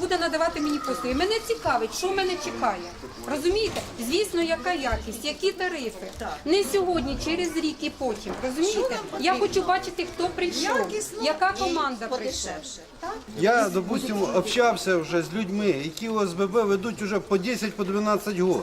буде надавати мені послуги. Мене цікавить, що мене чекає. Розумієте? Звісно, яка якість, які тарифи. Не сьогодні, через рік і потім. Розумієте? Я хочу бачити, хто прийшов, яка команда прийшла. Я, допустим, общався вже з людьми, які ОСББ ведуть уже по 10 по 12 років.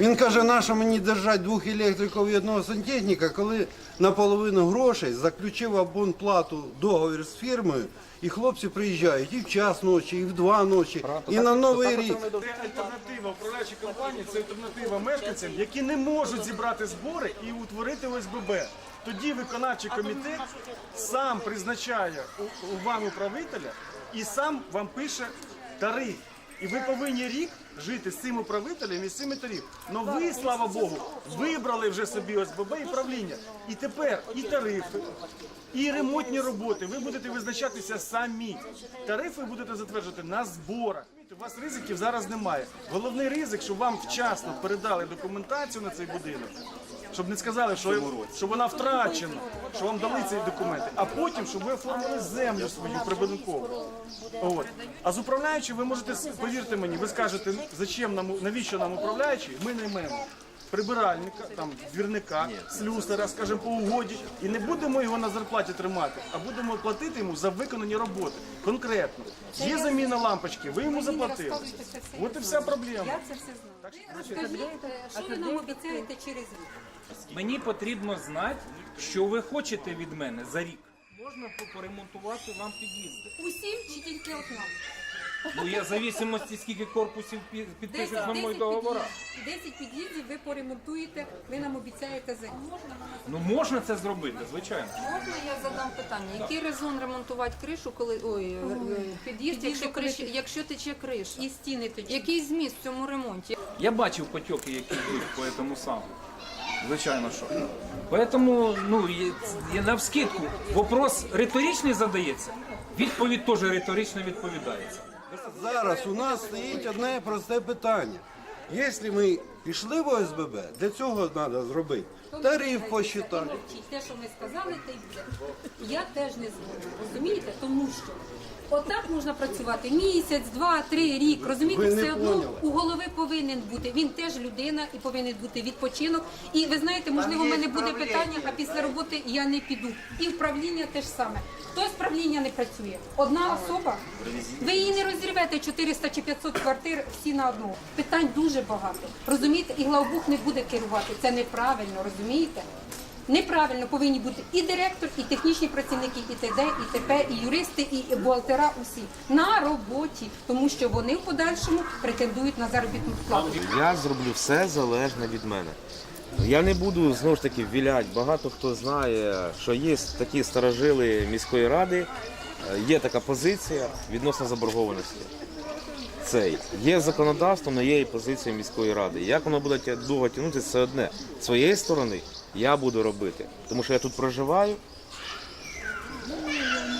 Він каже, нащо мені держати двох електриків і одного сантехніка, коли наполовину грошей заключив абонплату договір з фірмою, і хлопці приїжджають і в час ночі, і в два ночі, і на Новий рік. Це альтернатива управляючій компанії, це альтернатива мешканцям, які не можуть зібрати збори і утворити ОСББ. Тоді виконавчий комітет сам призначає вам управителя і сам вам пише тариф. І ви повинні рік жити з цим управителем і з цими тариф. Но ви, слава Богу, вибрали вже собі ОСББ і правління. І тепер і тарифи, і ремонтні роботи ви будете визначатися самі. Тарифи будете затверджувати на зборах. У вас ризиків зараз немає. Головний ризик, щоб вам вчасно передали документацію на цей будинок, щоб не сказали, що, що вона втрачена, що вам дали ці документи, а потім, щоб ви оформили землю свою прибудинкову. От. А з управляючим ви можете, повірте мені, ви скажете, зачем нам, навіщо нам управляючий, ми наймемо прибиральника, там, двірника, слюсара, скажімо, по угоді, і не будемо його на зарплаті тримати, а будемо платити йому за виконані роботи. Конкретно. Є заміна лампочки, ви йому заплатили. От і вся проблема. Я це все знаю. Скажіть, е, що ви нам обіцяєте через рік? Мені потрібно знати, що ви хочете від мене за рік. Можна поремонтувати вам під'їзди. Усім чи тільки одному? Ну я в зависимості, скільки корпусів пі- підпишуть на мої 10 договори. під'їздів, 10 під'їздів ви поремонтуєте, ви нам обіцяєте за рік. Ну можна це зробити, звичайно. Можна я задам питання? Який резон ремонтувати кришу, коли ой, е, е, під'їзд, якщо криш, якщо тече криша? І стіни тоді. Який зміст в цьому ремонті? Я бачив потоки, які йдуть по цьому самому. Звичайно, що. Поэтому, ну, навскидку, вопрос риторичний задається, відповідь теж риторично відповідається. Зараз у нас стоїть одне просте питання. Якщо ми пішли в ОСББ, для цього треба зробити тариф посчитати. Те, що ми сказали, те й буде. Я теж не згодна, розумієте? Тому що отак можна працювати місяць, два, три, рік. Розумієте, все одно у голови повинен бути. Він теж людина і повинен бути відпочинок. І ви знаєте, можливо, в мене буде питання, а після роботи я не піду. І вправління теж саме. Хтось вправління не працює. Одна особа, ви її не розірвете 400 чи 500 квартир всі на одну. Питань дуже багато. Розумієте, і главбух не буде керувати. Це неправильно, розумієте? Неправильно повинні бути і директор, і технічні працівники, і ТД, і ТП, і юристи, і бухгалтера усі на роботі, тому що вони в подальшому претендують на заробітну плату. Я зроблю все залежне від мене. Я не буду знову ж таки вілять. Багато хто знає, що є такі старожили міської ради, е, є така позиція відносно заборгованості. Цей є законодавство, але є і позиція міської ради. Як воно буде довго тягнути, це одне. З своєї сторони я буду робити, тому що я тут проживаю.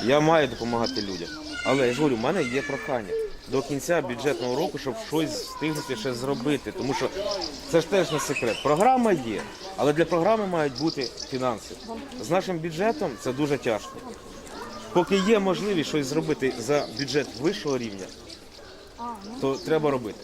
Я маю допомагати людям. Але я ж говорю, в мене є прохання до кінця бюджетного року, щоб щось встигнути ще зробити. Тому що це ж теж не секрет. Програма є, але для програми мають бути фінанси. З нашим бюджетом це дуже тяжко. Поки є можливість щось зробити за бюджет вищого рівня, то треба робити.